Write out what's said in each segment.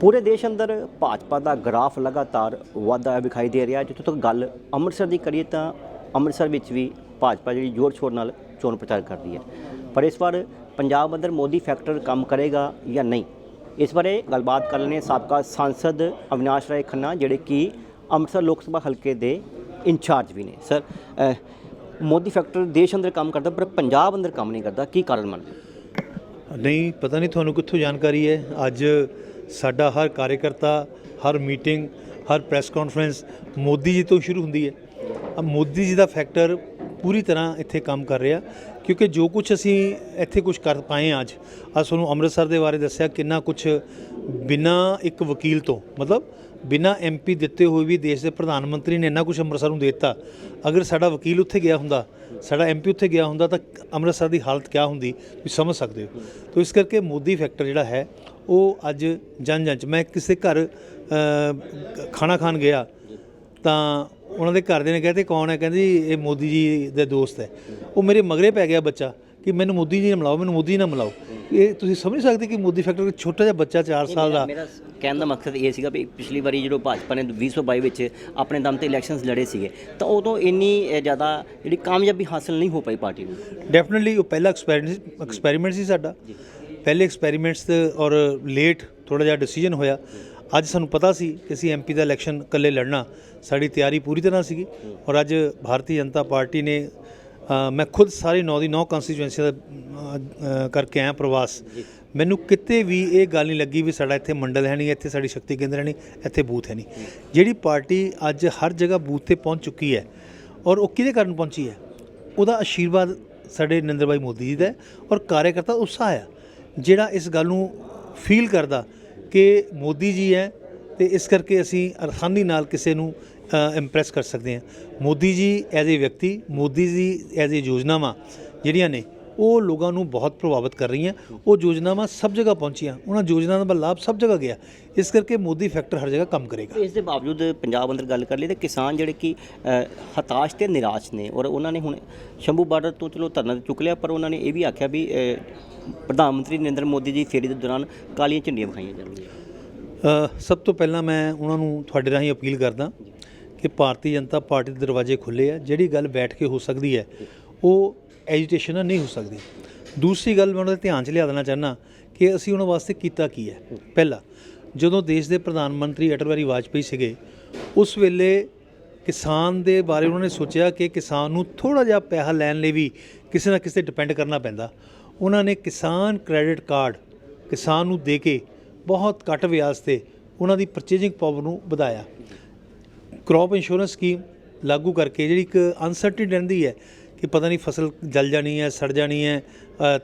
ਪੂਰੇ ਦੇਸ਼ ਅੰਦਰ ਭਾਜਪਾ ਦਾ ਗ੍ਰਾਫ ਲਗਾਤਾਰ ਵਾਧਾ ਹੋਇਆ ਵਿਖਾਈ ਦੇ ਰਿਹਾ। ਜਿੱਥੋਂ ਤੱਕ ਗੱਲ ਅੰਮ੍ਰਿਤਸਰ ਦੀ ਕਰੀਏ ਤਾਂ ਅੰਮ੍ਰਿਤਸਰ ਵਿੱਚ ਵੀ ਭਾਜਪਾ ਜਿਹੜੀ ਜ਼ੋਰ ਸ਼ੋਰ ਨਾਲ ਚੋਣ ਪ੍ਰਚਾਰ ਕਰਦੀ ਹੈ। ਪਰ ਇਸ ਵਾਰ ਪੰਜਾਬ ਅੰਦਰ ਮੋਦੀ ਫੈਕਟਰ ਕੰਮ ਕਰੇਗਾ ਜਾਂ ਨਹੀਂ? ਇਸ ਬਾਰੇ ਗੱਲਬਾਤ ਕਰ ਲੈਣੇ ਹਾਂ ਸਾਬਕਾ ਸਾਂਸਦ ਅਵਿਨਾਸ਼ ਰਾਏ ਖੰਨਾ, ਜਿਹੜੇ ਕਿ ਅੰਮ੍ਰਿਤਸਰ ਲੋਕ ਸਭਾ ਹਲਕੇ ਦੇ ਇੰਚਾਰਜ ਵੀ ਨੇ। ਸਰ ਮੋਦੀ ਫੈਕਟਰ ਦੇਸ਼ ਅੰਦਰ ਕੰਮ ਕਰਦਾ, ਪਰ ਪੰਜਾਬ ਅੰਦਰ ਕੰਮ ਨਹੀਂ ਕਰਦਾ। ਕੀ ਕਾਰਨ ਮੰਨਦੇ ਨਹੀਂ, ਪਤਾ ਨਹੀਂ ਤੁਹਾਨੂੰ ਕਿੱਥੋਂ ਜਾਣਕਾਰੀ ਹੈ। ਅੱਜ ਸਾਡਾ ਹਰ ਕਾਰਜਕਰਤਾ, ਹਰ ਮੀਟਿੰਗ, ਹਰ ਪ੍ਰੈਸ ਕਾਨਫਰੰਸ ਮੋਦੀ ਜੀ ਤੋਂ ਸ਼ੁਰੂ ਹੁੰਦੀ ਹੈ। ਆ ਮੋਦੀ ਜੀ ਦਾ ਫੈਕਟਰ ਪੂਰੀ ਤਰ੍ਹਾਂ ਇੱਥੇ ਕੰਮ ਕਰ ਰਿਹਾ, ਕਿਉਂਕਿ ਜੋ ਕੁਝ ਅਸੀਂ ਇੱਥੇ ਕੁਝ ਕਰ ਪਾਏ ਹਾਂ ਅੱਜ ਅੱਜ ਤੁਹਾਨੂੰ ਅੰਮ੍ਰਿਤਸਰ ਦੇ ਬਾਰੇ ਦੱਸਿਆ ਕਿੰਨਾ ਕੁਝ ਬਿਨਾਂ ਇੱਕ ਵਕੀਲ ਤੋਂ, ਮਤਲਬ ਬਿਨਾਂ ਐਮਪੀ ਦਿੱਤੇ ਹੋਏ ਵੀ ਦੇਸ਼ ਦੇ ਪ੍ਰਧਾਨ ਮੰਤਰੀ ਨੇ ਇੰਨਾ ਕੁਝ ਅੰਮ੍ਰਿਤਸਰ ਨੂੰ ਦੇ ਦਿੱਤਾ। ਅਗਰ ਸਾਡਾ ਵਕੀਲ ਉੱਥੇ ਗਿਆ ਹੁੰਦਾ, ਸਾਡਾ ਐਮਪੀ ਉੱਥੇ ਗਿਆ ਹੁੰਦਾ ਤਾਂ ਅੰਮ੍ਰਿਤਸਰ ਦੀ ਹਾਲਤ ਕਿਆ ਹੁੰਦੀ ਤੁਸੀਂ ਸਮਝ ਸਕਦੇ ਹੋ। ਤੋ ਇਸ ਕਰਕੇ ਮੋਦੀ ਫੈਕਟਰ ਜਿਹੜਾ ਹੈ ਉਹ ਅੱਜ ਜਨ ਜਨ ਚ ਮੈਂ ਕਿਸੇ ਘਰ ਖਾਣਾ ਖਾਣ ਗਿਆ ਤਾਂ ਉਹਨਾਂ ਦੇ ਘਰ ਦੇ ਨੇ ਕਹਤੇ ਕੌਣ ਹੈ? ਕਹਿੰਦੀ ਇਹ ਮੋਦੀ ਜੀ ਦੇ ਦੋਸਤ ਹੈ। ਉਹ ਮੇਰੇ ਮਗਰੇ ਪੈ ਗਿਆ ਬੱਚਾ ਕਿ ਮੈਨੂੰ ਮੋਦੀ ਜੀ ਨਾਲ ਮਿਲਾਓ ਮੈਨੂੰ ਮੋਦੀ ਨਾਲ ਮਿਲਾਓ। ਇਹ ਤੁਸੀਂ ਸਮਝ ਸਕਦੇ ਕਿ ਮੋਦੀ ਫੈਕਟਰ ਛੋਟਾ ਜਿਹਾ ਬੱਚਾ 4 ਸਾਲ ਦਾ। ਮੇਰਾ ਕਹਿਣ ਦਾ ਮਕਸਦ ਇਹ ਸੀਗਾ ਵੀ ਪਿਛਲੀ ਵਾਰੀ ਜਦੋਂ ਭਾਜਪਾ ਨੇ 2022 ਵਿੱਚ ਆਪਣੇ ਦਮ ਤੇ ਇਲੈਕਸ਼ਨਸ ਲੜੇ ਸੀਗੇ ਤਾਂ ਉਦੋਂ ਇੰਨੀ ਜ਼ਿਆਦਾ ਜਿਹੜੀ ਕਾਮਯਾਬੀ ਹਾਸਲ ਨਹੀਂ ਹੋ ਪਾਈ ਪਾਰਟੀ ਨੂੰ। ਡੈਫੀਨਿਟਲੀ ਉਹ ਪਹਿਲਾ ਐਕਸਪੈਰੀਮੈਂਟ ਸੀ ਸਾਡਾ। ਪਹਿਲੇ ਐਕਸਪੈਰੀਮੈਂਟਸ ਔਰ ਲੇਟ ਥੋੜਾ ਜਿਹਾ ਡਿਸੀਜਨ ਹੋਇਆ। ਅੱਜ ਸਾਨੂੰ ਪਤਾ ਸੀ ਕਿ ਅਸੀਂ ਐਮਪੀ ਦਾ ਇਲੈਕਸ਼ਨ ਇਕੱਲੇ ਲੜਨਾ ਸਾਡੀ ਤਿਆਰੀ ਪੂਰੀ ਤਰ੍ਹਾਂ ਸੀਗੀ ਔਰ ਅੱਜ ਭਾਰਤੀ ਜਨਤਾ ਪਾਰਟੀ ਨੇ ਮੈਂ ਖੁਦ ਸਾਰੀ ਨੌ ਦੀ ਨੌ ਕਨਸਟੀਚੁਐਂਸੀ ਦਾ ਕਰਕੇ ਆਇਆ ਪ੍ਰਵਾਸ। ਮੈਨੂੰ ਕਿਤੇ ਵੀ ਇਹ ਗੱਲ ਨਹੀਂ ਲੱਗੀ ਵੀ ਸਾਡਾ ਇੱਥੇ ਮੰਡਲ ਹੈ ਨਹੀਂ ਇੱਥੇ ਸਾਡੀ ਸ਼ਕਤੀ ਕੇਂਦਰ ਹੈ ਨਹੀਂ ਇੱਥੇ ਬੂਥ ਹੈ ਨਹੀਂ। ਜਿਹੜੀ ਪਾਰਟੀ ਅੱਜ ਹਰ ਜਗ੍ਹਾ ਬੂਥ ਤੇ ਪਹੁੰਚ ਚੁੱਕੀ ਹੈ ਔਰ ਉਹ ਕਿਹਦੇ ਕਾਰਨ ਪਹੁੰਚੀ ਹੈ? ਉਹਦਾ ਆਸ਼ੀਰਵਾਦ ਸਾਡੇ ਨਰਿੰਦਰ ਭਾਈ ਮੋਦੀ ਜੀ ਦਾ ਔਰ ਕਾਰਜਕਰਤਾ ਉਤਸ਼ਾਹ ਆ ਜਿਹੜਾ ਇਸ ਗੱਲ ਨੂੰ ਫੀਲ ਕਰਦਾ ਕਿ ਮੋਦੀ ਜੀ ਹੈ ਤੇ ਇਸ ਕਰਕੇ ਅਸੀਂ ਆਸਾਨੀ ਨਾਲ ਕਿਸੇ ਨੂੰ ਇੰਪ੍ਰੈਸ ਕਰ ਸਕਦੇ ਹਾਂ। ਮੋਦੀ ਜੀ ਐਜ਼ ਏ ਵਿਅਕਤੀ, ਮੋਦੀ ਜੀ ਐਜ਼ ਏ ਯੋਜਨਾਵਾਂ ਜਿਹੜੀਆਂ ਨੇ ਉਹ ਲੋਕਾਂ ਨੂੰ ਬਹੁਤ ਪ੍ਰਭਾਵਿਤ ਕਰ ਰਹੀਆਂ। ਉਹ ਯੋਜਨਾਵਾਂ ਸਭ ਜਗ੍ਹਾ ਪਹੁੰਚੀਆਂ। ਉਹਨਾਂ ਯੋਜਨਾਵਾਂ ਦਾ ਲਾਭ ਸਭ ਜਗ੍ਹਾ ਗਿਆ। ਇਸ ਕਰਕੇ ਮੋਦੀ ਫੈਕਟਰ ਹਰ ਜਗ੍ਹਾ ਕੰਮ ਕਰੇਗਾ। ਇਸ ਦੇ ਬਾਵਜੂਦ ਪੰਜਾਬ ਅੰਦਰ ਗੱਲ ਕਰ ਲਈ ਤਾਂ ਕਿਸਾਨ ਜਿਹੜੇ ਕਿ ਹਤਾਸ਼ ਤੇ ਨਿਰਾਸ਼ ਨੇ ਔਰ ਉਹਨਾਂ ਨੇ ਹੁਣ ਸ਼ੰਭੂ ਬਾਰਡਰ ਤੋਂ ਚਲੋ ਧਰਨਾ ਤਾਂ ਚੁੱਕ ਲਿਆ ਪਰ ਉਹਨਾਂ ਨੇ ਇਹ ਵੀ ਆਖਿਆ ਵੀ ਪ੍ਰਧਾਨ ਮੰਤਰੀ ਨਰਿੰਦਰ ਮੋਦੀ ਜੀ ਫੇਰੀ ਦੇ ਦੌਰਾਨ ਕਾਲੀਆਂ ਝੰਡੀਆਂ ਵਿਖਾਈਆਂ ਜਾਣਗੀਆਂ। ਸਭ ਤੋਂ ਪਹਿਲਾਂ ਮੈਂ ਉਹਨਾਂ ਨੂੰ ਤੁਹਾਡੇ ਰਾਹੀਂ ਅਪੀਲ ਕਰਦਾ ਕਿ ਭਾਰਤੀ ਜਨਤਾ ਪਾਰਟੀ ਦੇ ਦਰਵਾਜ਼ੇ ਖੁੱਲੇ ਆ। ਜਿਹੜੀ ਗੱਲ ਬੈਠ ਕੇ ਹੋ ਸਕਦੀ ਹੈ ਉਹ ਐਜੀਟੇਸ਼ਨ ਨਹੀਂ ਹੋ ਸਕਦੀ। ਦੂਸਰੀ ਗੱਲ ਮੈਂ ਉਹਨਾਂ ਦੇ ਧਿਆਨ 'ਚ ਲਿਆ ਦੇਣਾ ਚਾਹੁੰਦਾ ਕਿ ਅਸੀਂ ਉਹਨਾਂ ਵਾਸਤੇ ਕੀਤਾ ਕੀ ਹੈ। ਪਹਿਲਾ, ਜਦੋਂ ਦੇਸ਼ ਦੇ ਪ੍ਰਧਾਨ ਮੰਤਰੀ ਅਟਲ ਬਿਹਾਰੀ ਵਾਜਪੇਈ ਸੀਗੇ, ਉਸ ਵੇਲੇ ਕਿਸਾਨ ਦੇ ਬਾਰੇ ਉਹਨਾਂ ਨੇ ਸੋਚਿਆ ਕਿ ਕਿਸਾਨ ਨੂੰ ਥੋੜਾ ਜਿਹਾ ਪੈਸਾ ਲੈਣ ਲਈ ਵੀ ਕਿਸੇ ਨਾ ਕਿਸੇ ਡਿਪੈਂਡ ਕਰਨਾ ਪੈਂਦਾ। ਉਹਨਾਂ ਨੇ ਕਿਸਾਨ ਕ੍ਰੈਡਿਟ ਕਾਰਡ ਕਿਸਾਨ ਨੂੰ ਦੇ ਕੇ ਬਹੁਤ ਘੱਟ ਵਿਆਜ ਤੇ ਉਹਨਾਂ ਦੀ ਪਰਚੇਜਿੰਗ ਪਾਵਰ ਨੂੰ ਵਧਾਇਆ। ਕ੍ਰੌਪ ਇੰਸ਼ੋਰੈਂਸ ਸਕੀਮ ਲਾਗੂ ਕਰਕੇ ਜਿਹੜੀ ਇੱਕ ਅਨਸਰਟਨਟੀ ਰਹਿੰਦੀ ਹੈ ਕਿ ਪਤਾ ਨਹੀਂ ਫਸਲ ਜਲ ਜਾਣੀ ਹੈ ਸੜ ਜਾਣੀ ਹੈ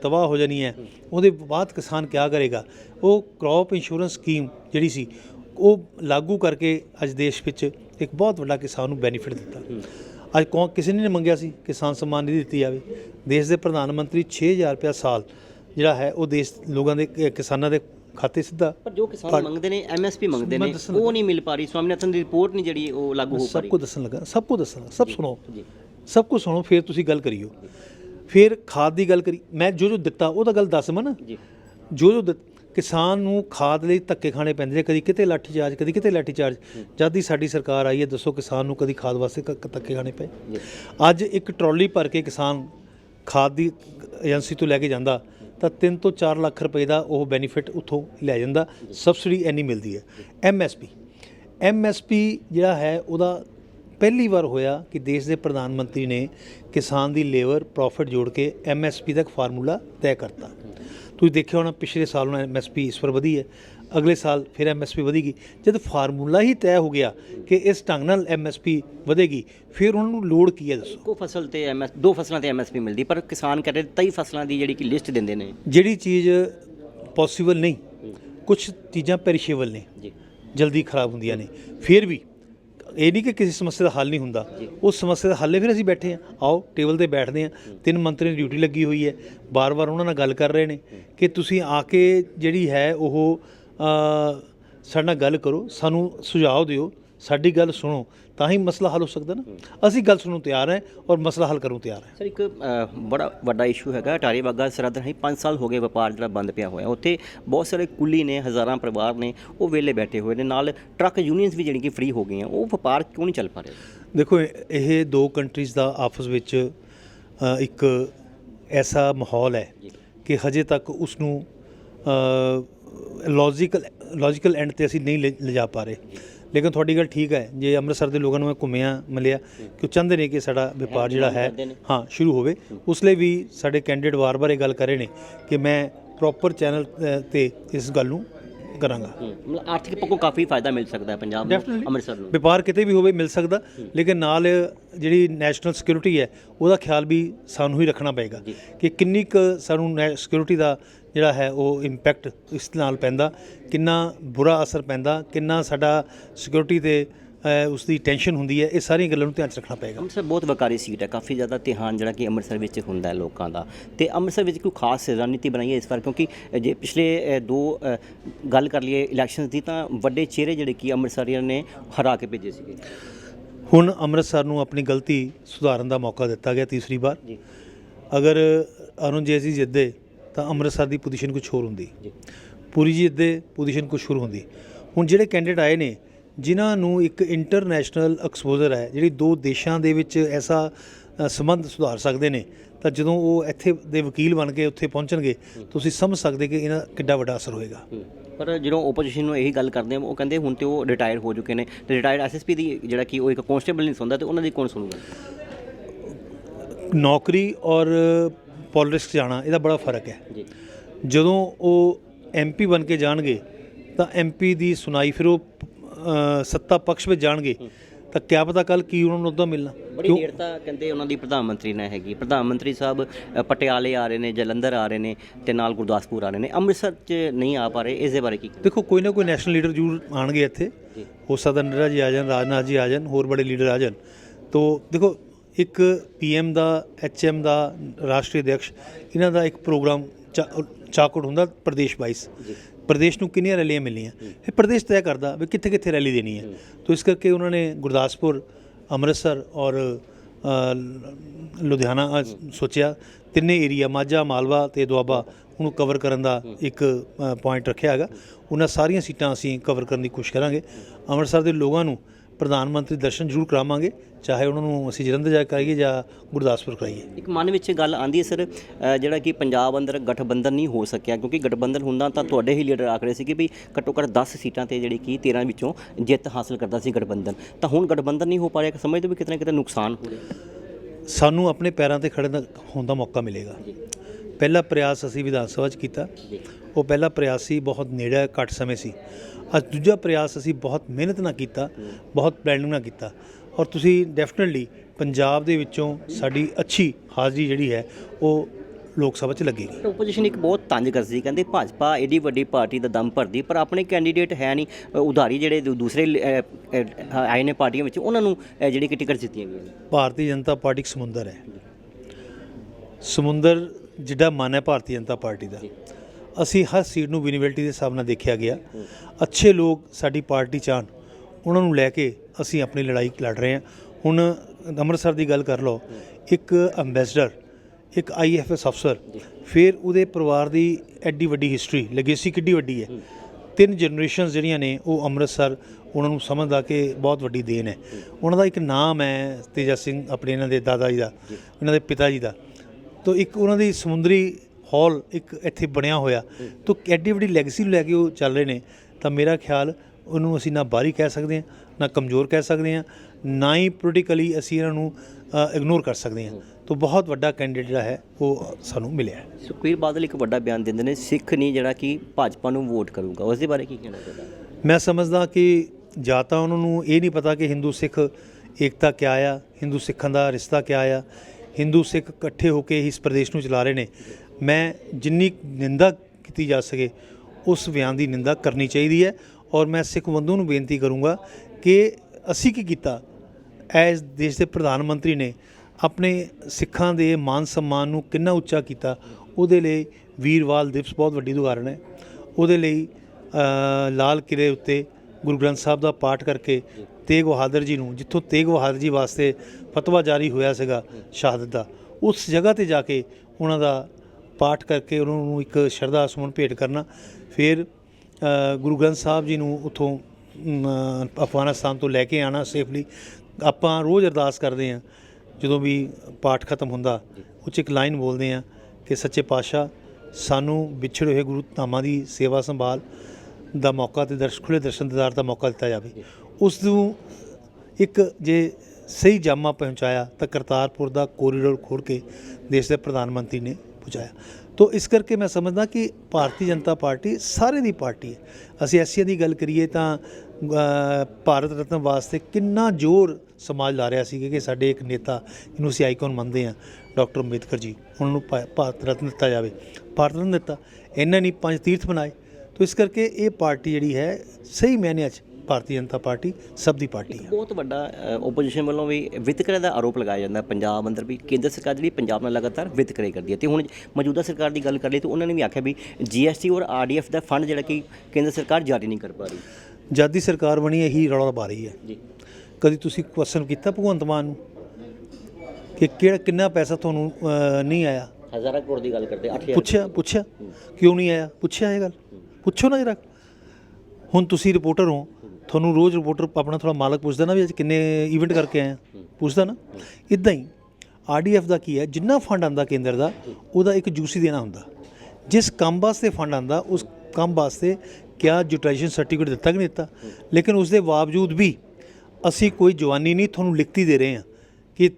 ਤਬਾਹ ਹੋ ਜਾਣੀ ਹੈ। ਉਹਦੇ ਬਾਅਦ ਕਿਸਾਨ ਕਿਆ ਕਰੇਗਾ? ਉਹ ਕ੍ਰੌਪ ਇੰਸ਼ੋਰੈਂਸ ਸਕੀਮ ਜਿਹੜੀ ਸੀ ਉਹ ਲਾਗੂ ਕਰਕੇ ਅੱਜ ਦੇਸ਼ ਵਿੱਚ ਇੱਕ ਬਹੁਤ ਵੱਡਾ ਕਿਸਾਨ ਨੂੰ ਬੈਨੀਫਿਟ ਦਿੱਤਾ। ਅੱਜ ਕੌਣ ਕਿਸੇ ਨੇ ਨਹੀਂ ਮੰਗਿਆ ਸੀ ਕਿਸਾਨ ਸਨਮਾਨ ਨਿਧੀ ਦਿੱਤੀ ਜਾਵੇ। ਦੇਸ਼ ਦੇ ਪ੍ਰਧਾਨ ਮੰਤਰੀ 6000 ਰੁਪਇਆ ਸਾਲ ਜਿਹੜਾ ਹੈ ਉਹ ਦੇਸ਼ ਲੋਕਾਂ ਦੇ ਕਿਸਾਨਾਂ ਦੇ ਖਾਤੇ ਸਿੱਧਾ। ਪਰ ਜੋ ਕਿਸਾਨ ਮੰਗਦੇ ਨੇ ਐਮਐਸਪੀ ਮੰਗਦੇ ਨੇ ਉਹ ਨਹੀਂ ਮਿਲ ਪਾ ਰਹੀ। ਸਵਾਮੀਨਾਥਨ ਦੀ ਰਿਪੋਰਟ ਨਹੀਂ ਜਿਹੜੀ ਉਹ ਲਾਗੂ ਹੋ ਪਾ ਸਭ ਕੁਝ ਦੱਸਣ ਲੱਗਾ ਸਭ ਕੁਝ ਦੱਸਣਾ ਸਭ ਸੁਣੋ। ਜੀ। ਸਭ ਕੁਝ ਸੁਣੋ ਫਿਰ ਤੁਸੀਂ ਗੱਲ ਕਰਿਓ। ਫਿਰ ਖਾਦ ਦੀ ਗੱਲ ਕਰੀ ਮੈਂ ਜੋ ਜੋ ਦਿੱਤਾ ਉਹ ਤਾਂ ਗੱਲ ਦੱਸ ਮਨ। ਜੀ। ਜੋ ਕਿਸਾਨ ਨੂੰ ਖਾਦ ਲਈ ਧੱਕੇ ਖਾਣੇ ਪੈਂਦੇ ਨੇ ਕਦੀ ਕਿਤੇ ਲਾਠੀ ਚਾਰਜ ਕਦੀ ਕਿਤੇ ਲਾਠੀ ਚਾਰਜ। ਜਦ ਦੀ ਸਾਡੀ ਸਰਕਾਰ ਆਈ ਹੈ ਦੱਸੋ ਕਿਸਾਨ ਨੂੰ ਕਦੀ ਖਾਦ ਵਾਸਤੇ ਧੱਕੇ ਖਾਣੇ ਪਏ? ਅੱਜ ਇੱਕ ਟਰਾਲੀ ਭਰ ਕੇ ਕਿਸਾਨ ਖਾਦ ਦੀ ਏਜੰਸੀ ਤੋਂ ਲੈ ਕੇ ਜਾਂਦਾ ਤਾਂ 3 ਤੋਂ 4 ਲੱਖ ਰੁਪਏ ਦਾ ਉਹ ਬੈਨੀਫਿਟ ਉੱਥੋਂ ਲੈ ਜਾਂਦਾ। ਸਬਸਿਡੀ ਇੰਨੀ ਮਿਲਦੀ ਹੈ। ਐਮਐਸਪੀ ਐਮਐਸਪੀ ਜਿਹੜਾ ਹੈ ਉਹਦਾ ਪਹਿਲੀ ਵਾਰ ਹੋਇਆ ਕਿ ਦੇਸ਼ ਦੇ ਪ੍ਰਧਾਨ ਮੰਤਰੀ ਨੇ ਕਿਸਾਨ ਦੀ ਲੇਬਰ ਪ੍ਰੋਫਿਟ ਜੋੜ ਕੇ ਐਮਐਸਪੀ ਦਾ ਇੱਕ ਫਾਰਮੂਲਾ ਤੈਅ ਕਰਤਾ। ਤੁਸੀਂ ਦੇਖਿਆ ਹੋਣਾ ਪਿਛਲੇ ਸਾਲ ਉਹਨਾਂ ਐਮਐਸਪੀ ਇਸ ਵਾਰ ਵਧੀ ਹੈ। ਅਗਲੇ ਸਾਲ ਫਿਰ ਐਮਐਸਪੀ ਵਧੇਗੀ। ਜਦ ਫਾਰਮੂਲਾ ਹੀ ਤੈਅ ਹੋ ਗਿਆ ਕਿ ਇਸ ਢੰਗ ਨਾਲ ਐਮਐਸਪੀ ਵਧੇਗੀ ਫਿਰ ਉਹਨਾਂ ਨੂੰ ਲੋੜ ਕੀ ਹੈ ਦੱਸੋ? ਕੋ ਫਸਲ ਤੇ ਐਮਐਸ ਦੋ ਫਸਲਾਂ ਤੇ ਐਮਐਸਪੀ ਮਿਲਦੀ ਪਰ ਕਿਸਾਨ ਕਹਿੰਦੇ 23 ਫਸਲਾਂ ਦੀ ਜਿਹੜੀ ਕਿ ਲਿਸਟ ਦਿੰਦੇ ਨੇ। ਜਿਹੜੀ ਚੀਜ਼ ਪੋਸੀਬਲ ਨਹੀਂ ਕੁਝ ਚੀਜ਼ਾਂ ਪੈਰੀਸ਼ੇਬਲ ਨੇ ਜੀ। ਜਲਦੀ ਖਰਾਬ ਹੁੰਦੀਆਂ ਨੇ। ਫਿਰ ਵੀ ਇਹ ਨਹੀਂ ਕਿ ਕਿਸੇ ਸਮੱਸਿਆ ਦਾ ਹੱਲ ਨਹੀਂ ਹੁੰਦਾ। ਉਸ ਸਮੱਸਿਆ ਦਾ ਹੱਲ ਲਈ ਫਿਰ ਅਸੀਂ ਬੈਠੇ ਹਾਂ। ਆਓ, ਟੇਬਲ ਤੇ ਬੈਠਦੇ ਹਾਂ। ਤਿੰਨ ਮੰਤਰੀ ਦੀ ਡਿਊਟੀ ਲੱਗੀ ਹੋਈ ਹੈ। ਬਾਰ-ਬਾਰ ਉਹਨਾਂ ਨਾਲ ਗੱਲ ਕਰ ਰਹੇ ਨੇ ਕਿ ਤੁਸੀਂ ਆ ਕੇ ਜਿਹੜੀ ਹੈ ਉਹ ਸਾਡੇ ਨਾਲ ਗੱਲ ਕਰੋ। ਸਾਨੂੰ ਸੁਝਾਅ ਦਿਓ। ਸਾਡੀ ਗੱਲ ਸੁਣੋ ਤਾਂ ਹੀ ਮਸਲਾ ਹੱਲ ਹੋ ਸਕਦਾ ਨਾ। ਅਸੀਂ ਗੱਲ ਸੁਣਨ ਨੂੰ ਤਿਆਰ ਹੈ ਔਰ ਮਸਲਾ ਹੱਲ ਕਰਨ ਨੂੰ ਤਿਆਰ ਹੈ। ਸਰ ਇੱਕ ਬੜਾ ਵੱਡਾ ਇਸ਼ੂ ਹੈਗਾ। ਅਟਾਰੀ ਵਾਗਾ ਸਰਹੱਦ ਰਾਹੀਂ 5 ਸਾਲ ਹੋ ਗਏ ਵਪਾਰ ਜਿਹੜਾ ਬੰਦ ਪਿਆ ਹੋਇਆ। ਉੱਥੇ ਬਹੁਤ ਸਾਰੇ ਕੁੱਲੀ ਨੇ ਹਜ਼ਾਰਾਂ ਪਰਿਵਾਰ ਨੇ ਉਹ ਵਿਹਲੇ ਬੈਠੇ ਹੋਏ ਨੇ। ਨਾਲ ਟਰੱਕ ਯੂਨੀਅਨਸ ਵੀ ਜਿਹੜੀ ਕਿ ਫ੍ਰੀ ਹੋ ਗਈਆਂ। ਉਹ ਵਪਾਰ ਕਿਉਂ ਨਹੀਂ ਚੱਲ ਪਾ ਰਿਹਾ? ਦੇਖੋ ਇਹ- ਦੋ ਕੰਟਰੀਜ਼ ਦਾ ਆਪਸ ਵਿੱਚ ਇੱਕ ਐਸਾ ਮਾਹੌਲ ਹੈ ਕਿ ਹਜੇ ਤੱਕ ਉਸ ਨੂੰ ਲੌਜੀਕਲ ਲੌਜੀਕਲ ਐਂਡ ਤੇ ਅਸੀਂ ਨਹੀਂ ਲੈ- ਲਿਜਾ ਪਾ ਰਹੇ। ਲੇਕਿਨ ਤੁਹਾਡੀ ਗੱਲ ਠੀਕ ਹੈ ਜੇ ਅੰਮ੍ਰਿਤਸਰ ਦੇ ਲੋਕਾਂ ਨੂੰ ਮੈਂ ਘੁੰਮਿਆ ਮਿਲਿਆ ਕਿ ਉਹ ਚਾਹੁੰਦੇ ਨੇ ਕਿ ਸਾਡਾ ਵਪਾਰ ਜਿਹੜਾ ਹੈ। ਹਾਂ ਸ਼ੁਰੂ ਹੋਵੇ ਉਸ ਲਈ ਵੀ ਸਾਡੇ ਕੈਂਡੀਡੇਟ ਵਾਰ-ਵਾਰ ਇਹ ਗੱਲ ਕਰ ਰਹੇ ਨੇ ਕਿ ਮੈਂ ਪ੍ਰੋਪਰ ਚੈਨਲ ਤੇ ਇਸ ਗੱਲ ਨੂੰ ਕਰਾਂਗਾ ਮਤਲਬ ਆਰਥਿਕ ਪੱਖੋਂ ਕਾਫੀ ਫਾਇਦਾ ਮਿਲ ਸਕਦਾ ਹੈ ਪੰਜਾਬ ਨੂੰ. ਅੰਮ੍ਰਿਤਸਰ ਨੂੰ ਵਪਾਰ ਕਿਤੇ ਵੀ ਹੋਵੇ ਮਿਲ ਸਕਦਾ ਲੇਕਿਨ ਨਾਲ ਜਿਹੜੀ ਨੈਸ਼ਨਲ ਸਿਕਿਉਰਿਟੀ ਹੈ ਉਹਦਾ ਖਿਆਲ ਵੀ ਸਾਨੂੰ ਹੀ ਰੱਖਣਾ ਪਏਗਾ। ਕਿ ਕਿੰਨੀ ਕੁ ਸਾਨੂੰ ਸਿਕਿਉਰਿਟੀ ਦਾ ਜਿਹੜਾ ਹੈ ਉਹ ਇੰਪੈਕਟ ਇਸ ਨਾਲ ਪੈਂਦਾ ਕਿੰਨਾ ਬੁਰਾ ਅਸਰ ਪੈਂਦਾ ਕਿੰਨਾ ਸਾਡਾ ਸਿਕਿਉਰਿਟੀ ਤੇ ਉਸ ਦੀ ਟੈਨਸ਼ਨ ਹੁੰਦੀ ਹੈ ਇਹ ਸਾਰੀਆਂ ਗੱਲਾਂ ਨੂੰ ਧਿਆਨ 'ਚ ਰੱਖਣਾ ਪਏਗਾ। ਅੰਮ੍ਰਿਤਸਰ ਬਹੁਤ ਵਕਾਰੀ ਸੀਟ ਹੈ ਕਾਫੀ ਜ਼ਿਆਦਾ ਧਿਆਨ ਜਿਹੜਾ ਕਿ ਅੰਮ੍ਰਿਤਸਰ ਵਿੱਚ ਹੁੰਦਾ ਹੈ ਲੋਕਾਂ ਦਾ। ਤੇ ਅੰਮ੍ਰਿਤਸਰ ਵਿੱਚ ਕੋਈ ਖਾਸ ਰਣਨੀਤੀ ਬਣਾਈ ਹੈ ਇਸ ਵਾਰ ਕਿਉਂਕਿ ਜੇ ਪਿਛਲੇ ਦੋ ਗੱਲ ਕਰ ਲਈਏ ਇਲੈਕਸ਼ਨਸ ਦੀ ਤਾਂ ਵੱਡੇ ਚਿਹਰੇ ਜਿਹੜੇ ਕਿ ਅੰਮ੍ਰਿਤਸਰੀਆਂ ਨੇ ਹਰਾ ਕੇ ਭੇਜੇ ਸੀਗੇ। ਹੁਣ ਅੰਮ੍ਰਿਤਸਰ ਨੂੰ ਆਪਣੀ ਗਲਤੀ ਸੁਧਾਰਨ ਦਾ ਮੌਕਾ ਦਿੱਤਾ ਗਿਆ ਤੀਸਰੀ ਵਾਰ। ਜੀ। ਅਗਰ ਅਰੁਣ ਜੇਸੀ ਜਿੱਦੇ ਤਾਂ ਅੰਮ੍ਰਿਤਸਰ ਦੀ ਪੋਜੀਸ਼ਨ ਕੁਝ ਹੋਰ ਹੁੰਦੀ। ਜੀ। ਪੂਰੀ ਜੀ ਜਿੱਦੇ ਪੋਜੀਸ਼ਨ ਕੁਝ ਹੋਰ ਹੁੰਦੀ। ਹੁਣ ਜਿਹੜੇ ਕੈਂਡੀਡੇਟ ਆਏ ਨੇ ਜਿਨ੍ਹਾਂ ਨੂੰ ਇੱਕ ਇੰਟਰਨੈਸ਼ਨਲ ਐਕਸਪੋਜ਼ਰ ਹੈ ਜਿਹੜੀ ਦੋ ਦੇਸ਼ਾਂ ਦੇ ਵਿੱਚ ਐਸਾ ਸੰਬੰਧ ਸੁਧਾਰ ਸਕਦੇ ਨੇ ਤਾਂ ਜਦੋਂ ਉਹ ਇੱਥੇ ਦੇ ਵਕੀਲ ਬਣ ਕੇ ਉੱਥੇ ਪਹੁੰਚਣਗੇ ਤੁਸੀਂ ਸਮਝ ਸਕਦੇ ਕਿ ਇਹਨਾਂ ਕਿੱਡਾ ਵੱਡਾ ਅਸਰ ਹੋਏਗਾ। ਪਰ ਜਦੋਂ ਓਪੋਜੀਸ਼ਨ ਨੂੰ ਇਹੀ ਗੱਲ ਕਰਦੇ ਆ ਉਹ ਕਹਿੰਦੇ ਹੁਣ ਤੇ ਉਹ ਰਿਟਾਇਰ ਹੋ ਚੁੱਕੇ ਨੇ। ਤੇ ਰਿਟਾਇਰਡ ਐਸਐਸਪੀ ਦੀ ਜਿਹੜਾ ਕਿ ਉਹ ਇੱਕ ਕਨਸਟੇਬਲ ਨਹੀਂ ਸੁਣਦਾ ਤੇ ਉਹਨਾਂ ਦੀ ਕੌਣ ਸੁਣੂਗਾ? ਨੌਕਰੀ ਔਰ ਪੋਲਿਟਿਕਸ ਜਾਣਾ ਇਹਦਾ ਬੜਾ ਫ਼ਰਕ ਹੈ। ਜੀ। ਜਦੋਂ ਉਹ ਐਮਪੀ ਬਣ ਕੇ ਜਾਣਗੇ ਤਾਂ ਐਮਪੀ ਦੀ ਸੁਣਾਈ ਫਿਰ ਉਹ ਸੱਤਾ ਪਕਸ਼ ਵਿੱਚ ਜਾਣਗੇ। ਤਾਂ ਕਿਆ ਪਤਾ ਕੱਲ ਕੀ ਉਹਨਾਂ ਨੂੰ ਉਹਦਾ ਮਿਲਣਾ। ਬੜੀ ਦੇਰ ਤਾਂ ਕਹਿੰਦੇ ਉਹਨਾਂ ਦੀ ਪ੍ਰਧਾਨ ਮੰਤਰੀ ਨਾਲ ਹੈਗੀ। ਪ੍ਰਧਾਨ ਮੰਤਰੀ ਸਾਹਿਬ ਪਟਿਆਲੇ ਆ ਰਹੇ ਨੇ ਜਲੰਧਰ ਆ ਰਹੇ ਨੇ ਤੇ ਨਾਲ ਗੁਰਦਾਸਪੁਰ ਆ ਰਹੇ ਨੇ। ਅੰਮ੍ਰਿਤਸਰ 'ਚ ਨਹੀਂ ਆ ਪਾ ਰਹੇ ਇਸ ਦੇ ਬਾਰੇ ਕੀ ਦੇਖੋ ਕੋਈ ਨਾ ਕੋਈ ਨੈਸ਼ਨਲ ਲੀਡਰ ਜ਼ਰੂਰ ਆਣਗੇ ਇੱਥੇ। ਹੋ ਸਕਦਾ ਨਰਿੰਦਰ ਜੀ ਆ ਜਾਣ ਰਾਜਨਾਥ ਜੀ ਆ ਜਾਣ ਹੋਰ ਬੜੇ ਲੀਡਰ ਆ ਜਾਣ। ਤੋ ਦੇਖੋ ਇੱਕ ਪੀਐਮ ਦਾ ਐਚਐਮ ਦਾ ਰਾਸ਼ਟਰੀ ਅਧਿਕਸ਼ ਇਹਨਾਂ ਦਾ ਇੱਕ ਪ੍ਰੋਗਰਾਮ ਚਾ- ਚਾਕੁੜ ਹੁੰਦਾ ਪ੍ਰਦੇਸ਼ ਵਾਈਸ ਪ੍ਰਦੇਸ਼ ਨੂੰ ਕਿੰਨੀਆਂ ਰੈਲੀਆਂ ਮਿਲਣੀਆਂ ਇਹ ਪ੍ਰਦੇਸ਼ ਤੈਅ ਕਰਦਾ ਵੀ ਕਿੱਥੇ ਕਿੱਥੇ ਰੈਲੀ ਦੇਣੀ ਹੈ। ਤੋ ਇਸ ਕਰਕੇ ਉਹਨਾਂ ਨੇ ਗੁਰਦਾਸਪੁਰ ਅੰਮ੍ਰਿਤਸਰ ਔਰ ਲੁਧਿਆਣਾ ਸੋਚਿਆ। ਤਿੰਨੇ ਏਰੀਆ ਮਾਝਾ ਮਾਲਵਾ ਤੇ ਦੁਆਬਾ ਉਹਨੂੰ ਕਵਰ ਕਰਨ ਦਾ ਇੱਕ ਪੁਆਇੰਟ ਰੱਖਿਆ ਹੈਗਾ। ਉਹਨਾਂ ਸਾਰੀਆਂ ਸੀਟਾਂ ਅਸੀਂ ਕਵਰ ਕਰਨ ਦੀ ਕੋਸ਼ਿਸ਼ ਕਰਾਂਗੇ। ਅੰਮ੍ਰਿਤਸਰ ਦੇ ਲੋਕਾਂ ਨੂੰ ਪ੍ਰਧਾਨ ਮੰਤਰੀ ਦਰਸ਼ਨ ਜ਼ਰੂਰ ਕਰਾਵਾਂਗੇ ਚਾਹੇ ਉਹਨਾਂ ਨੂੰ ਅਸੀਂ ਜਲੰਧਰ ਜਾ ਕੇ ਕਰਾਈਏ ਜਾਂ ਗੁਰਦਾਸਪੁਰ ਕਰਾਈਏ। ਇੱਕ ਮਨ ਵਿੱਚ ਗੱਲ ਆਂਦੀ ਹੈ ਸਰ ਜਿਹੜਾ ਕਿ ਪੰਜਾਬ ਅੰਦਰ ਗਠਬੰਧਨ ਨਹੀਂ ਹੋ ਸਕਿਆ ਕਿਉਂਕਿ ਗਠਬੰਧਨ ਹੁੰਦਾ ਤਾਂ ਤੁਹਾਡੇ ਹੀ ਲੀਡਰ ਆਖ ਰਹੇ ਸੀ ਕਿ ਵੀ ਘੱਟੋ ਘੱਟ 10 ਸੀਟਾਂ ਤੇ ਜਿਹੜੀ ਕਿ 13 ਵਿੱਚੋਂ ਜਿੱਤ ਹਾਸਲ ਕਰਦਾ ਸੀ ਗਠਬੰਧਨ। ਤਾਂ ਹੁਣ ਗਠਬੰਧਨ ਨਹੀਂ ਹੋ ਪਾ ਰਿਹਾ ਸਮਝਦੇ ਵੀ ਕਿਤੇ ਨਾ ਕਿਤੇ ਨੁਕਸਾਨ ਹੋ ਰਿਹਾ। ਸਾਨੂੰ ਆਪਣੇ ਪੈਰਾਂ ਤੇ ਖੜਨ ਦਾ ਹੋਣ ਦਾ ਮੌਕਾ ਮਿਲੇਗਾ। ਪਹਿਲਾ ਪ੍ਰਯਾਸ ਅਸੀਂ ਵਿਧਾਨ ਸਭਾ 'ਚ ਕੀਤਾ। ਉਹ ਪਹਿਲਾ ਪ੍ਰਯਾਸ ਸੀ ਬਹੁਤ ਨੇੜੇ ਘੱਟ ਸਮੇਂ ਸੀ। ਅੱਜ ਦੂਜਾ ਪ੍ਰਯਾਸ ਅਸੀਂ ਬਹੁਤ ਮਿਹਨਤ ਨਾਲ ਕੀਤਾ ਬਹੁਤ ਪਲੈਨਿੰਗ ਨਾਲ ਕੀਤਾ। ਔਰ ਤੁਸੀਂ ਡੈਫੀਨਿਟਲੀ ਪੰਜਾਬ ਦੇ ਵਿੱਚੋਂ ਸਾਡੀ ਅੱਛੀ ਹਾਜ਼ਰੀ ਜਿਹੜੀ ਹੈ ਉਹ ਲੋਕ ਸਭਾ 'ਚ ਲੱਗੇਗੀ। ਓਪੋਜੀਸ਼ਨ ਇੱਕ ਬਹੁਤ ਤੰਜ ਕਰਦੀ ਕਹਿੰਦੇ ਭਾਜਪਾ ਏਡੀ ਵੱਡੀ ਪਾਰਟੀ ਦਾ ਦਮ ਭਰਦੀ ਪਰ ਆਪਣੇ ਕੈਂਡੀਡੇਟ ਹੈ ਨਹੀਂ। ਉਧਾਰੀ ਜਿਹੜੇ ਦੂਸਰੇ ਆਏ ਨੇ ਪਾਰਟੀਆਂ ਵਿੱਚ ਉਹਨਾਂ ਨੂੰ ਜਿਹੜੀ ਕਿ ਟਿਕਟ ਦਿੱਤੀਆਂ ਗਈਆਂ ਭਾਰਤੀ ਜਨਤਾ ਪਾਰਟੀ ਇੱਕ ਸਮੁੰਦਰ ਹੈ। ਸਮੁੰਦਰ ਜਿੱਡਾ ਮਨ ਹੈ ਭਾਰਤੀ ਜਨਤਾ ਪਾਰਟੀ ਦਾ। ਅਸੀਂ ਹਰ ਸੀਟ ਨੂੰ ਵਿਨਿਬਿਲਿਟੀ ਦੇ ਹਿਸਾਬ ਨਾਲ ਦੇਖਿਆ ਗਿਆ। ਅੱਛੇ ਲੋਕ ਸਾਡੀ ਪਾਰਟੀ ਚਾਹਣ ਉਹਨਾਂ ਨੂੰ ਲੈ ਕੇ ਅਸੀਂ ਆਪਣੀ ਲੜਾਈ ਲੜ ਰਹੇ ਹਾਂ। ਹੁਣ ਅੰਮ੍ਰਿਤਸਰ ਦੀ ਗੱਲ ਕਰ ਲਓ ਇੱਕ ਅੰਬੈਸਡਰ ਇੱਕ ਆਈਐਫਐਸ ਅਫਸਰ ਫਿਰ ਉਹਦੇ ਪਰਿਵਾਰ ਦੀ ਐਡੀ ਵੱਡੀ ਹਿਸਟਰੀ ਲੈਗੇਸੀ ਕਿੱਡੀ ਵੱਡੀ ਹੈ। ਤਿੰਨ ਜਨਰੇਸ਼ਨਸ ਜਿਹੜੀਆਂ ਨੇ ਉਹ ਅੰਮ੍ਰਿਤਸਰ ਉਹਨਾਂ ਨੂੰ ਸਮਝਦਾ ਕਿ ਬਹੁਤ ਵੱਡੀ ਦੇਣ ਹੈ। ਉਹਨਾਂ ਦਾ ਇੱਕ ਨਾਮ ਹੈ ਤੇਜਾ ਸਿੰਘ ਆਪਣੇ ਇਹਨਾਂ ਦੇ ਦਾਦਾ ਜੀ ਦਾ ਇਹਨਾਂ ਦੇ ਪਿਤਾ ਜੀ ਦਾ। ਤੋ ਇੱਕ ਉਹਨਾਂ ਦੀ ਸਮੁੰਦਰੀ ਹਾਲ ਇੱਕ ਇੱਥੇ ਬਣਿਆ ਹੋਇਆ। ਤੋ ਐਡੀ ਵੱਡੀ ਲੈਗੇਸੀ ਨੂੰ ਲੈ ਕੇ ਉਹ ਚੱਲ ਰਹੇ ਨੇ ਤਾਂ ਮੇਰਾ ਖਿਆਲ ਉਹਨੂੰ ਅਸੀਂ ਨਾ ਬਾਰੀ ਕਹਿ ਸਕਦੇ ਹਾਂ ਨਾ ਕਮਜ਼ੋਰ ਕਹਿ ਸਕਦੇ ਹਾਂ ਨਾ ਹੀ ਪੋਲੀਟੀਕਲੀ ਅਸੀਂ ਇਹਨਾਂ ਨੂੰ ਇਗਨੋਰ ਕਰ ਸਕਦੇ ਹਾਂ। ਤੋ ਬਹੁਤ ਵੱਡਾ ਕੈਂਡੀਡੇਟ ਜਿਹੜਾ ਹੈ ਉਹ ਸਾਨੂੰ ਮਿਲਿਆ। ਹੈ ਸੁਖਬੀਰ ਬਾਦਲ ਇੱਕ ਵੱਡਾ ਬਿਆਨ ਦਿੰਦੇ ਨੇ ਸਿੱਖ ਨਹੀਂ ਜਿਹੜਾ ਕਿ ਭਾਜਪਾ ਨੂੰ ਵੋਟ ਕਰੂਗਾ। ਉਸ ਦੇ ਬਾਰੇ ਕੀ ਕਹਿਣਾ ਚਾਹੁੰਦਾ? ਮੈਂ ਸਮਝਦਾ ਕਿ ਜਾਂ ਤਾਂ ਉਹਨਾਂ ਨੂੰ ਇਹ ਨਹੀਂ ਪਤਾ ਕਿ ਹਿੰਦੂ ਸਿੱਖ ਏਕਤਾ ਕਿਆ ਆ ਹਿੰਦੂ ਸਿੱਖਾਂ ਦਾ ਰਿਸ਼ਤਾ ਕਿਆ ਆ। ਹਿੰਦੂ ਸਿੱਖ ਇਕੱਠੇ ਹੋ ਕੇ ਇਸ ਪ੍ਰਦੇਸ਼ ਨੂੰ ਚਲਾ ਰਹੇ ਨੇ। ਮੈਂ ਜਿੰਨੀ ਨਿੰਦਾ ਕੀਤੀ ਜਾ ਸਕੇ, ਉਸ ਬਿਆਨ ਦੀ ਨਿੰਦਾ ਕਰਨੀ ਚਾਹੀਦੀ ਹੈ ਔਰ ਮੈਂ ਸਿੱਖ ਬੰਧੂ ਨੂੰ ਬੇਨਤੀ ਕਰੂੰਗਾ ਕਿ ਅਸੀਂ ਕੀ ਕੀਤਾ ਐਸ ਦੇਸ਼ ਦੇ ਪ੍ਰਧਾਨ ਮੰਤਰੀ ਨੇ ਆਪਣੇ ਸਿੱਖਾਂ ਦੇ ਮਾਨ ਸਨਮਾਨ ਨੂੰ ਕਿੰਨਾ ਉੱਚਾ ਕੀਤਾ, ਉਹਦੇ ਲਈ ਵੀਰਵਾਲ ਦਿਵਸ ਬਹੁਤ ਵੱਡੀ ਉਦਾਹਰਣ ਹੈ। ਉਹਦੇ ਲਈ ਲਾਲ ਕਿਲੇ ਉੱਤੇ ਗੁਰੂ ਗ੍ਰੰਥ ਸਾਹਿਬ ਦਾ ਪਾਠ ਕਰਕੇ ਤੇਗ ਬਹਾਦਰ ਜੀ ਨੂੰ, ਜਿੱਥੋਂ ਤੇਗ ਬਹਾਦਰ ਜੀ ਵਾਸਤੇ ਫਤਵਾ ਜਾਰੀ ਹੋਇਆ ਸੀਗਾ ਸ਼ਹਾਦਤ ਦਾ, ਉਸ ਜਗ੍ਹਾ ਤੇ ਜਾ ਕੇ ਉਹਨਾਂ ਦਾ ਪਾਠ ਕਰਕੇ ਉਹਨਾਂ ਨੂੰ ਇੱਕ ਸ਼ਰਧਾ ਸੁਮਨ ਭੇਟ ਕਰਨਾ। ਫਿਰ ਗੁਰੂ ਗ੍ਰੰਥ ਸਾਹਿਬ ਜੀ ਨੂੰ ਉਥੋਂ ਅਫਗਾਨਿਸਤਾਨ ਤੋਂ ਲੈ ਕੇ ਆਣਾ ਸੇਫਲੀ ਆਪਾਂ ਰੋਜ਼ ਅਰਦਾਸ ਕਰਦੇ ਹਾਂ, ਜਦੋਂ ਵੀ ਪਾਠ ਖਤਮ ਹੁੰਦਾ, ਉਹ 'ਚ ਇੱਕ ਲਾਈਨ ਬੋਲਦੇ ਆ ਕਿ ਸੱਚੇ ਪਾਤਸ਼ਾਹ, ਸਾਨੂੰ ਵਿਛੜੇ ਹੋਏ ਗੁਰੂ ਧਾਮਾਂ ਦੀ ਸੇਵਾ ਸੰਭਾਲ ਦਾ ਮੌਕਾ ਤੇ ਦਰਸ਼ ਖੁੱਲੇ ਦਰਸ਼ਨ ਦਿਦਾਰ ਦਾ ਮੌਕਾ ਦਿੱਤਾ ਜਾਵੇ। ਉਸ ਨੂੰ ਇੱਕ ਜੇ ਸਹੀ ਜਾਮਾ ਪਹੁੰਚਾਇਆ ਤਾਂ ਕਰਤਾਰਪੁਰ ਦਾ ਕੋਰੀਡੋਰ ਖੋਲ ਕੇ ਦੇਸ਼ ਦੇ ਪ੍ਰਧਾਨ ਮੰਤਰੀ ਨੇ ਪਹੁੰਚਾਇਆ ਤੋ ਇਸ ਕਰਕੇ ਮੈਂ ਸਮਝਦਾ ਕਿ ਭਾਰਤੀ ਜਨਤਾ ਪਾਰਟੀ ਸਾਰੇ ਦੀ ਪਾਰਟੀ ਹੈ। ਅਸੀਂ ਐਸੀਆਂ ਦੀ ਗੱਲ ਕਰੀਏ ਤਾਂ ਭਾਰਤ ਰਤਨ ਵਾਸਤੇ ਕਿੰਨਾ ਜ਼ੋਰ ਸਮਾਜ ਲਾ ਰਿਹਾ ਸੀ ਕਿ ਸਾਡੇ ਇੱਕ ਨੇਤਾ, ਜਿਹਨੂੰ ਅਸੀਂ ਆਈਕਨ ਮੰਨਦੇ ਹਾਂ, ਡਾਕਟਰ ਅੰਬੇਦਕਰ ਜੀ, ਉਹਨਾਂ ਨੂੰ ਭਾ- ਭਾਰਤ ਰਤਨ ਦਿੱਤਾ ਜਾਵੇ। ਭਾਰਤ ਰਤਨ ਦਿੱਤਾ। ਇਹਨਾਂ ਨੇ ਪੰਜ ਤੀਰਥ ਬਣਾਏ ਤੋ ਇਸ ਕਰਕੇ ਇਹ ਪਾਰਟੀ ਜਿਹੜੀ ਹੈ, ਸਹੀ ਮਾਇਨਿਆਂ 'ਚ ਭਾਰਤੀ ਜਨਤਾ ਪਾਰਟੀ ਸਭ ਦੀ ਪਾਰਟੀ ਹੈ ਬਹੁਤ ਵੱਡਾ ਓਪੋਜੀਸ਼ਨ ਵੱਲੋਂ ਵੀ ਵਿਤਕਰੇ ਦਾ ਆਰੋਪ ਲਗਾਇਆ ਜਾਂਦਾ ਪੰਜਾਬ ਅੰਦਰ ਵੀ ਕੇਂਦਰ ਸਰਕਾਰ ਜਿਹੜੀ ਪੰਜਾਬ ਨਾਲ ਲਗਾਤਾਰ ਵਿਤਕਰੇ ਕਰਦੀ ਹੈ। ਤੇ ਹੁਣ ਮੌਜੂਦਾ ਸਰਕਾਰ ਦੀ ਗੱਲ ਕਰ ਲਈ ਤਾਂ ਉਹਨਾਂ ਨੇ ਵੀ ਆਖਿਆ ਵੀ ਜੀਐਸਟੀ ਔਰ ਆਰਡੀਐਫ ਦਾ ਫੰਡ ਜਿਹੜਾ ਕਿ ਕੇਂਦਰ ਸਰਕਾਰ ਜਾਰੀ ਨਹੀਂ ਕਰ ਪਾ ਰਹੀ। ਜਦ ਸਰਕਾਰ ਬਣੀ ਇਹੀ ਰੌਲਾ ਪਾ ਰਹੀ ਹੈ। ਜੀ। ਕਦੀ ਤੁਸੀਂ ਕੁਐਸਚਨ ਕੀਤਾ ਭਗਵੰਤ ਮਾਨ ਨੂੰ ਕਿ ਕਿਹੜਾ ਕਿੰਨਾ ਪੈਸਾ ਤੁਹਾਨੂੰ ਨਹੀਂ ਆਇਆ? ਹਜ਼ਾਰਾਂ ਕਰੋੜ ਦੀ ਗੱਲ ਕਰਦੇ 8000 ਪੁੱਛਿਆ ਪੁੱਛਿਆ? ਕਿਉਂ ਨਹੀਂ ਆਇਆ? ਪੁੱਛਿਆ ਇਹ ਗੱਲ? ਪੁੱਛੋ ਨਾ ਜਰਾ। ਹੁਣ ਤੁਸੀਂ ਰਿਪੋਰਟਰ ਹੋ ਤੁਹਾਨੂੰ ਰੋਜ਼ ਰਿਪੋਰਟਰ ਆਪਣਾ ਥੋੜਾ ਮਾਲਕ ਪੁੱਛਦਾ ਨਾ ਵੀ ਅੱਜ ਕਿੰਨੇ ਇਵੈਂਟ ਕਰਕੇ ਆਏ ਆ। ਪੁੱਛਦਾ ਨਾ। ਇਦਾਂ ਹੀ ਆਰਡੀਐਫ ਦਾ ਕੀ ਹੈ ਜਿੰਨਾ ਫੰਡ ਆਂਦਾ ਕੇਂਦਰ ਦਾ ਉਹਦਾ ਇੱਕ ਜੂਸੀ ਦੇਣਾ ਹੁੰਦਾ। ਜਿਸ ਕੰਮ ਵਾਸਤੇ ਫੰਡ ਆਂਦਾ ਉਸ ਕੰਮ ਵਾਸਤੇ ਕਿਆ ਯੂਟਿਲਾਈਜੇਸ਼ਨ ਸਰਟੀਫਿਕੇਟ ਦਿੱਤਾ ਕਿ ਨਹੀਂ ਦਿੱਤਾ। ਲੇਕਿਨ ਉਸ ਦੇ ਬਾਵਜੂਦ ਵੀ ਅਸੀਂ ਕੋਈ ਜਵਾਨੀ ਨਹੀਂ ਤੁਹਾਨੂੰ ਲਿਖਤੀ ਦੇ ਰਹੇ ਹਾਂ ਕਿ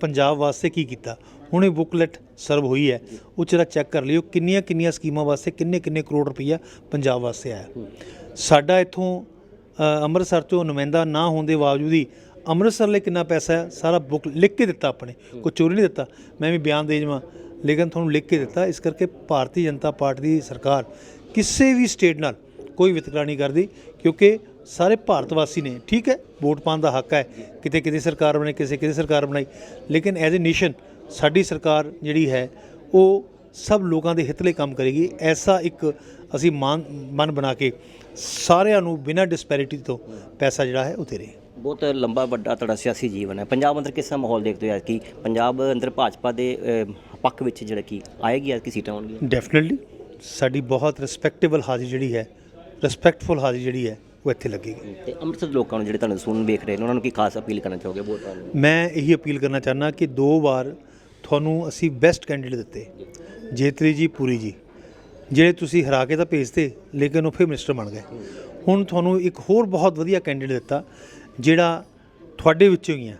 ਪੰਜਾਬ ਵਾਸਤੇ ਕੀ ਕੀਤਾ। ਹੁਣ ਇਹ ਬੁਕਲੈਟ ਸਰਵ ਹੋਈ ਹੈ। ਉਹ ਚਰਾ ਚੈੱਕ ਕਰ ਲਿਓ ਕਿੰਨੀਆਂ ਕਿੰਨੀਆਂ ਸਕੀਮਾਂ ਵਾਸਤੇ ਕਿੰਨੇ ਕਿੰਨੇ ਕਰੋੜ ਰੁਪਈਆ ਪੰਜਾਬ ਵਾਸਤੇ ਆਇਆ। ਸਾਡਾ ਇੱਥੋਂ ਅੰਮ੍ਰਿਤਸਰ ਤੋਂ ਨੁਮਾਇੰਦਾ ਨਾ ਹੋਣ ਦੇ ਬਾਵਜੂਦ ਹੀ ਅੰਮ੍ਰਿਤਸਰ ਲਈ ਕਿੰਨਾ ਪੈਸਾ ਹੈ, ਸਾਰਾ ਬੁੱਕ ਲਿਖ ਕੇ ਦਿੱਤਾ ਆਪਣੇ, ਕੋਈ ਚੋਰੀ ਨਹੀਂ ਦਿੱਤਾ। ਮੈਂ ਵੀ ਬਿਆਨ ਦੇ ਜਾਵਾਂ ਲੇਕਿਨ ਤੁਹਾਨੂੰ ਲਿਖ ਕੇ ਦਿੱਤਾ, ਇਸ ਕਰਕੇ ਭਾਰਤੀ ਜਨਤਾ ਪਾਰਟੀ ਦੀ ਸਰਕਾਰ ਕਿਸੇ ਵੀ ਸਟੇਟ ਨਾਲ ਕੋਈ ਵਿਤਕਰਾ ਨਹੀਂ ਕਰਦੀ, ਕਿਉਂਕਿ ਸਾਰੇ ਭਾਰਤ ਵਾਸੀ ਨੇ, ਠੀਕ ਹੈ, ਵੋਟ ਪਾਉਣ ਦਾ ਹੱਕ ਹੈ, ਕਿਤੇ ਕਿਤੇ ਸਰਕਾਰ ਬਣੇ ਕਿਸੇ ਕਿਤੇ ਸਰਕਾਰ ਬਣਾਈ, ਲੇਕਿਨ ਐਜ਼ ਅ ਨੇਸ਼ਨ ਸਾਡੀ ਸਰਕਾਰ ਜਿਹੜੀ ਹੈ, ਉਹ ਸਭ ਲੋਕਾਂ ਦੇ ਹਿੱਤ ਲਈ ਕੰਮ ਕਰੇਗੀ, ਐਸਾ ਇੱਕ ਅਸੀਂ ਮਾਨ, ਮਨ ਬਣਾ ਕੇ ਸਾਰਿਆਂ ਨੂੰ ਬਿਨਾਂ ਡਿਸਪੈਰਿਟੀ ਤੋਂ ਪੈਸਾ ਜਿਹੜਾ ਹੈ ਉਹ ਰਹੇ। ਬਹੁਤ ਲੰਬਾ ਵੱਡਾ ਤੁਹਾਡਾ ਸਿਆਸੀ ਜੀਵਨ ਹੈ। ਪੰਜਾਬ ਅੰਦਰ ਕਿਸ ਤਰ੍ਹਾਂ ਮਾਹੌਲ ਦੇਖਦੇ ਹੋ ਕਿ? ਪੰਜਾਬ ਅੰਦਰ ਭਾਜਪਾ ਦੇ ਪੱਖ ਵਿੱਚ ਜਿਹੜਾ ਕਿ ਆਏਗੀ ਅੱਜ ਕੀ ਸੀਟਾਂ ਆਉਣਗੀਆਂ? ਡੈਫੀਨਿਟਲੀ ਸਾਡੀ ਬਹੁਤ ਰਿਸਪੈਕਟੇਬਲ ਹਾਜ਼ਰੀ ਜਿਹੜੀ ਹੈ ਰਿਸਪੈਕਟਫੁਲ ਹਾਜ਼ਰੀ ਜਿਹੜੀ ਹੈ ਉਹ ਇੱਥੇ ਲੱਗੇਗੀ। ਤੇ ਅੰਮ੍ਰਿਤਸਰ ਦੇ ਲੋਕਾਂ ਨੂੰ ਜਿਹੜੇ ਤੁਹਾਨੂੰ ਸੁਣਨ ਵੇਖ ਰਹੇ ਨੇ ਉਹਨਾਂ ਨੂੰ ਕੀ ਖਾਸ ਅਪੀਲ ਕਰਨਾ ਚਾਹੋਗੇ ਵੋਟਰਾਂ ਨੂੰ ਮੈਂ ਇਹੀ ਅਪੀਲ ਕਰਨਾ ਚਾਹੁੰਦਾ ਕਿ ਦੋ ਵਾਰ ਤੁਹਾਨੂੰ ਅਸੀਂ ਬੈਸਟ ਕੈਂਡੀਡੇਟ ਦਿੱਤੇ। ਜੇਤਰੀ ਜੀ ਪੂਰੀ ਜੀ। ਜਿਹੜੇ ਤੁਸੀਂ ਹਰਾ ਕੇ ਤਾਂ ਭੇਜਤੇ, ਲੇਕਿਨ ਉਹ ਫਿਰ ਮਿਨਿਸਟਰ ਬਣ ਗਏ। ਹੁਣ ਤੁਹਾਨੂੰ ਇੱਕ ਹੋਰ ਬਹੁਤ ਵਧੀਆ ਕੈਂਡੀਡੇਟ ਦਿੱਤਾ, ਜਿਹੜਾ ਤੁਹਾਡੇ ਵਿੱਚੋਂ ਹੀ ਹੈ।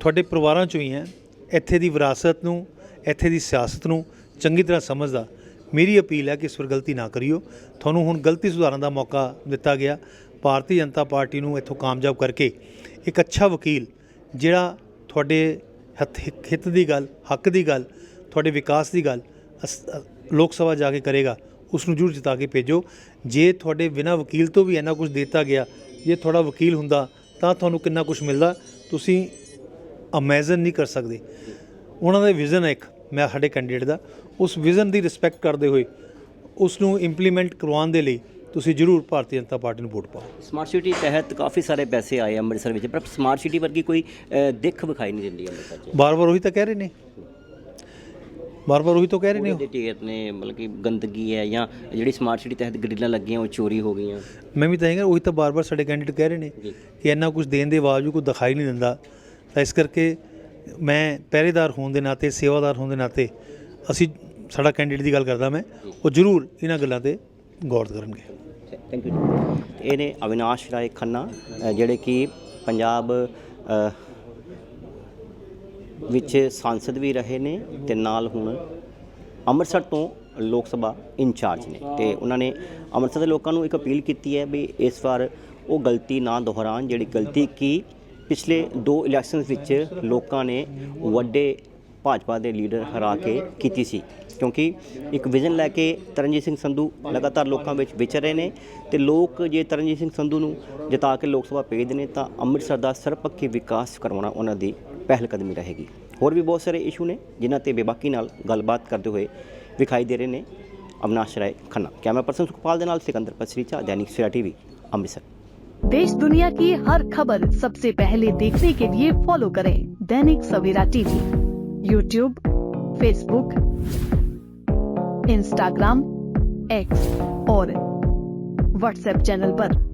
ਤੁਹਾਡੇ ਪਰਿਵਾਰਾਂ ਚੋਂ ਹੀ ਹੈ। ਇੱਥੇ ਦੀ ਵਿਰਾਸਤ ਨੂੰ, ਇੱਥੇ ਦੀ ਸਿਆਸਤ ਨੂੰ ਚੰਗੀ ਤਰ੍ਹਾਂ ਸਮਝਦਾ। ਮੇਰੀ ਅਪੀਲ ਹੈ ਕਿ ਇਸ ਵਾਰ ਗਲਤੀ ਨਾ ਕਰਿਓ। ਤੁਹਾਨੂੰ ਹੁਣ ਗਲਤੀ ਸੁਧਾਰਨ ਦਾ ਮੌਕਾ ਦਿੱਤਾ ਗਿਆ। ਭਾਰਤੀ ਜਨਤਾ ਪਾਰਟੀ ਨੂੰ ਇੱਥੋਂ ਕਾਮਯਾਬ ਕਰਕੇ ਇੱਕ ਅੱਛਾ ਵਕੀਲ, ਜਿਹੜਾ ਤੁਹਾਡੇ ਹੱਥ ਹਿੱਤ ਦੀ ਗੱਲ, ਹੱਕ ਦੀ ਗੱਲ, ਤੁਹਾਡੇ ਵਿਕਾਸ ਦੀ ਗੱਲ ਅਸ- ਲੋਕ ਸਭਾ ਜਾ ਕੇ ਕਰੇਗਾ ਉਸ ਨੂੰ ਜ਼ਰੂਰ ਜਿਤਾ ਕੇ ਭੇਜੋ। ਜੇ ਤੁਹਾਡੇ ਬਿਨਾਂ ਵਕੀਲ ਤੋਂ ਵੀ ਇੰਨਾ ਕੁਝ ਦਿੱਤਾ ਗਿਆ ਜੇ ਤੁਹਾਡਾ ਵਕੀਲ ਹੁੰਦਾ ਤਾਂ ਤੁਹਾਨੂੰ ਕਿੰਨਾ ਕੁਝ ਮਿਲਦਾ? ਤੁਸੀਂ ਅਮੇਜ਼ਨ ਨਹੀਂ ਕਰ ਸਕਦੇ। ਉਹਨਾਂ ਦਾ ਵਿਜ਼ਨ ਹੈ ਇੱਕ ਮੈਂ ਸਾਡੇ ਕੈਂਡੀਡੇਟ ਦਾ। ਉਸ ਵਿਜ਼ਨ ਦੀ ਰਿਸਪੈਕਟ ਕਰਦੇ ਹੋਏ ਉਸ ਨੂੰ ਇੰਪਲੀਮੈਂਟ ਕਰਵਾਉਣ ਦੇ ਲਈ ਤੁਸੀਂ ਜ਼ਰੂਰ ਭਾਰਤੀ ਜਨਤਾ ਪਾਰਟੀ ਨੂੰ ਵੋਟ ਪਾਓ। ਸਮਾਰਟ ਸਿਟੀ ਤਹਿਤ ਕਾਫੀ ਸਾਰੇ ਪੈਸੇ ਆਏ ਅੰਮ੍ਰਿਤਸਰ ਵਿੱਚ ਪਰ ਸਮਾਰਟ ਸਿਟੀ ਵਰਗੀ ਕੋਈ ਦਿੱਖ ਵਿਖਾਈ ਨਹੀਂ ਦਿੰਦੀ ਅੰਮ੍ਰਿਤਸਰ 'ਚ। ਬਾਰ-ਬਾਰ ਉਹੀ ਤਾਂ ਕਹਿ ਰਹੇ ਨੇ। ਬਾਰ-ਬਾਰ ਉਹੀ ਤਾਂ ਕਹਿ ਰਹੇ ਨੇ ਉਹ ਦੇ ਢੇਰ ਨੇ ਮਤਲਬ ਕਿ ਗੰਦਗੀ ਹੈ ਜਾਂ ਜਿਹੜੀ ਸਮਾਰਟ ਸਿਟੀ ਤਹਿਤ ਗ੍ਰਿਲਾਂ ਲੱਗੀਆਂ ਉਹ ਚੋਰੀ ਹੋ ਗਈਆਂ। ਮੈਂ ਵੀ ਤਾਂ ਇਹ ਉਹੀ ਤਾਂ ਬਾਰ-ਬਾਰ ਸਾਡੇ ਕੈਂਡੀਡੇਟ ਕਹਿ ਰਹੇ ਨੇ ਜੀ। ਕਿ ਇੰਨਾ ਕੁਝ ਦੇਣ ਦੇ ਬਾਵਜੂਦ ਕੋਈ ਦਿਖਾਈ ਨਹੀਂ ਦਿੰਦਾ। ਤਾਂ ਇਸ ਕਰਕੇ ਮੈਂ ਪਹਿਰੇਦਾਰ ਹੋਣ ਦੇ ਨਾਤੇ ਸੇਵਾਦਾਰ ਹੋਣ ਦੇ ਨਾਤੇ ਅਸੀਂ ਸਾਡਾ ਕੈਂਡੀਡੇਟ ਦੀ ਗੱਲ ਕਰਦਾ ਮੈਂ ਉਹ ਜ਼ਰੂਰ ਇਹਨਾਂ ਗੱਲਾਂ ਤੇ ਗੌਰ ਕਰਨਗੇ। ਥੈਂਕ ਯੂ ਜੀ। ਇਹ ਨੇ ਅਵਿਨਾਸ਼ ਰਾਏ ਖੰਨਾ ਅ, ਜਿਹੜੇ ਕਿ ਪੰਜਾਬ ਅ, ਵਿੱਚ ਸੰਸਦ ਵੀ ਰਹੇ ਨੇ ਤੇ ਨਾਲ ਹੁਣ ਅੰਮ੍ਰਿਤਸਰ ਤੋਂ ਲੋਕ ਸਭਾ ਇੰਚਾਰਜ ਨੇ ਤੇ ਉਹਨਾਂ ਨੇ ਅੰਮ੍ਰਿਤਸਰ ਦੇ ਲੋਕਾਂ ਨੂੰ ਇੱਕ ਅਪੀਲ ਕੀਤੀ ਹੈ ਵੀ ਇਸ ਵਾਰ ਉਹ ਗਲਤੀ ਨਾ ਦੁਹਰਾਉਣ, ਜਿਹੜੀ ਗਲਤੀ ਕੀ ਪਿਛਲੇ ਦੋ ਇਲੈਕਸ਼ਨਸ ਵਿੱਚ ਲੋਕਾਂ ਨੇ ਵੱਡੇ ਭਾਜਪਾ ਦੇ ਲੀਡਰ ਹਰਾ ਕੇ ਕੀਤੀ ਸੀ। ਕਿਉਂਕਿ ਇੱਕ ਵਿਜ਼ਨ ਲੈ ਕੇ ਤਰਨਜੀਤ ਸਿੰਘ ਸੰਧੂ ਲਗਾਤਾਰ ਲੋਕਾਂ ਵਿੱਚ ਵਿਚਰ ਰਹੇ ਨੇ ਤੇ ਲੋਕ ਜੇ ਤਰਨਜੀਤ ਸਿੰਘ ਸੰਧੂ ਨੂੰ ਜਿਤਾ ਕੇ ਲੋਕ ਸਭਾ ਭੇਜਦੇ ਨੇ ਤਾਂ ਅੰਮ੍ਰਿਤਸਰ ਦਾ ਸਰਬਪੱਖੀ ਵਿਕਾਸ ਕਰਵਾਉਣਾ ਉਹਨਾਂ ਦੀ पहलकदमी रहेगी। होर भी बहुत सारे इशू ने जिन्हें बेबाकी गलबात करते हुए विखाई दे रहे हैं Avinash Rai Khanna. Camera person Sukhpal Sikander Pasricha, Dainik Savera TV, Amritsar. देश दुनिया की हर खबर सबसे पहले देखने के लिए फॉलो करें Dainik Savera TV. YouTube Facebook Instagram X और व्हाट्सएप चैनल पर।